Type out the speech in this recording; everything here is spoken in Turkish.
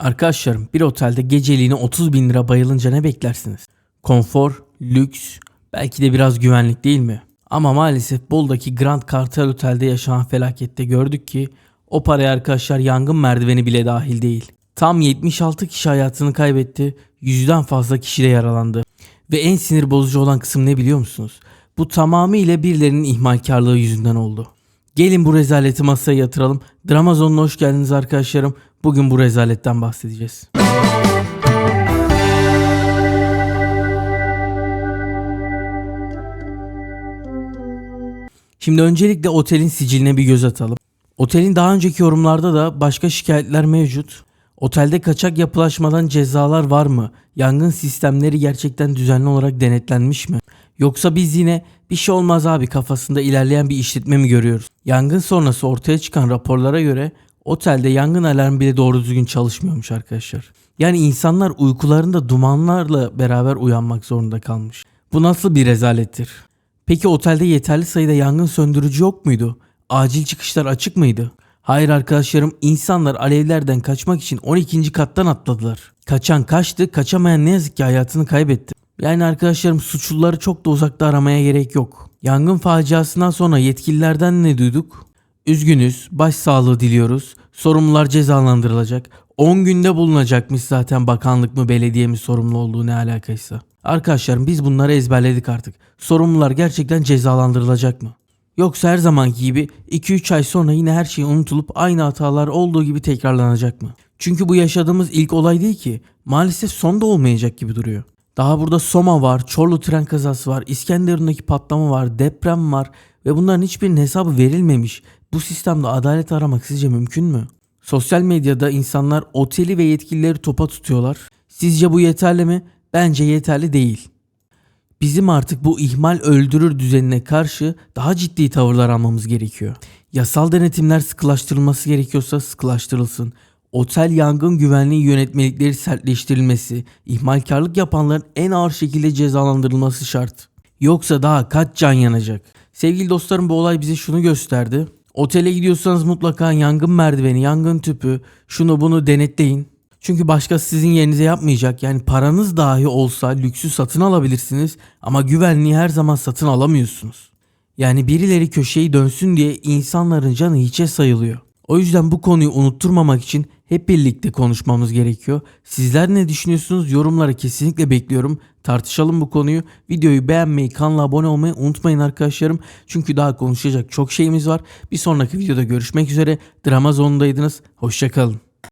Arkadaşlarım bir otelde geceliğine 30 bin lira bayılınca ne beklersiniz? Konfor, lüks, belki de biraz güvenlik değil mi? Ama maalesef Bol'daki Grand Kartal Otel'de yaşanan felakette gördük ki o paraya arkadaşlar yangın merdiveni bile dahil değil. Tam 76 kişi hayatını kaybetti, yüzden fazla kişi de yaralandı. Ve en sinir bozucu olan kısım ne biliyor musunuz? Bu tamamıyla birilerinin ihmalkarlığı yüzünden oldu. Gelin bu rezaleti masaya yatıralım. Dramazon'una hoş geldiniz arkadaşlarım. Bugün bu rezaletten bahsedeceğiz. Şimdi öncelikle otelin siciline bir göz atalım. Otelin daha önceki yorumlarda da başka şikayetler mevcut. Otelde kaçak yapılaşmadan cezalar var mı? Yangın sistemleri gerçekten düzenli olarak denetlenmiş mi? Yoksa biz yine bir şey olmaz abi kafasında ilerleyen bir işletme mi görüyoruz? Yangın sonrası ortaya çıkan raporlara göre otelde yangın alarmı bile doğru düzgün çalışmıyormuş arkadaşlar. Yani insanlar uykularında dumanlarla beraber uyanmak zorunda kalmış. Bu nasıl bir rezalettir? Peki otelde yeterli sayıda yangın söndürücü yok muydu? Acil çıkışlar açık mıydı? Hayır arkadaşlarım insanlar alevlerden kaçmak için 12. kattan atladılar. Kaçan kaçtı, kaçamayan ne yazık ki hayatını kaybetti. Yani arkadaşlarım suçluları çok da uzakta aramaya gerek yok. Yangın faciasından sonra yetkililerden ne duyduk? Üzgünüz, başsağlığı diliyoruz. Sorumlular cezalandırılacak. 10 günde bulunacakmış zaten bakanlık mı belediye mi sorumlu olduğu ne alakaysa. Arkadaşlarım biz bunları ezberledik artık. Sorumlular gerçekten cezalandırılacak mı? Yoksa her zamanki gibi 2-3 ay sonra yine her şey unutulup aynı hatalar olduğu gibi tekrarlanacak mı? Çünkü bu yaşadığımız ilk olay değil ki. Maalesef son da olmayacak gibi duruyor. Daha burada Soma var, Çorlu tren kazası var, İskenderun'daki patlama var, deprem var ve bunların hiçbirinin hesabı verilmemiş. Bu sistemde adalet aramak sizce mümkün mü? Sosyal medyada insanlar oteli ve yetkilileri topa tutuyorlar. Sizce bu yeterli mi? Bence yeterli değil. Bizim artık bu ihmal öldürür düzenine karşı daha ciddi tavırlar almamız gerekiyor. Yasal denetimler sıkılaştırılması gerekiyorsa sıkılaştırılsın. Otel yangın güvenliği yönetmelikleri sertleştirilmesi, ihmalkarlık yapanların en ağır şekilde cezalandırılması şart. Yoksa daha kaç can yanacak? Sevgili dostlarım bu olay bize şunu gösterdi. Otele gidiyorsanız mutlaka yangın merdiveni, yangın tüpü, şunu bunu denetleyin. Çünkü başkası sizin yerinize yapmayacak. Yani paranız dahi olsa lüksü satın alabilirsiniz ama güvenliği her zaman satın alamıyorsunuz. Yani birileri köşeyi dönsün diye insanların canı hiçe sayılıyor. O yüzden bu konuyu unutturmamak için hep birlikte konuşmamız gerekiyor. Sizler ne düşünüyorsunuz? Yorumları kesinlikle bekliyorum. Tartışalım bu konuyu. Videoyu beğenmeyi, kanala abone olmayı unutmayın arkadaşlarım. Çünkü daha konuşacak çok şeyimiz var. Bir sonraki videoda görüşmek üzere. Drama zonundaydınız. Hoşçakalın.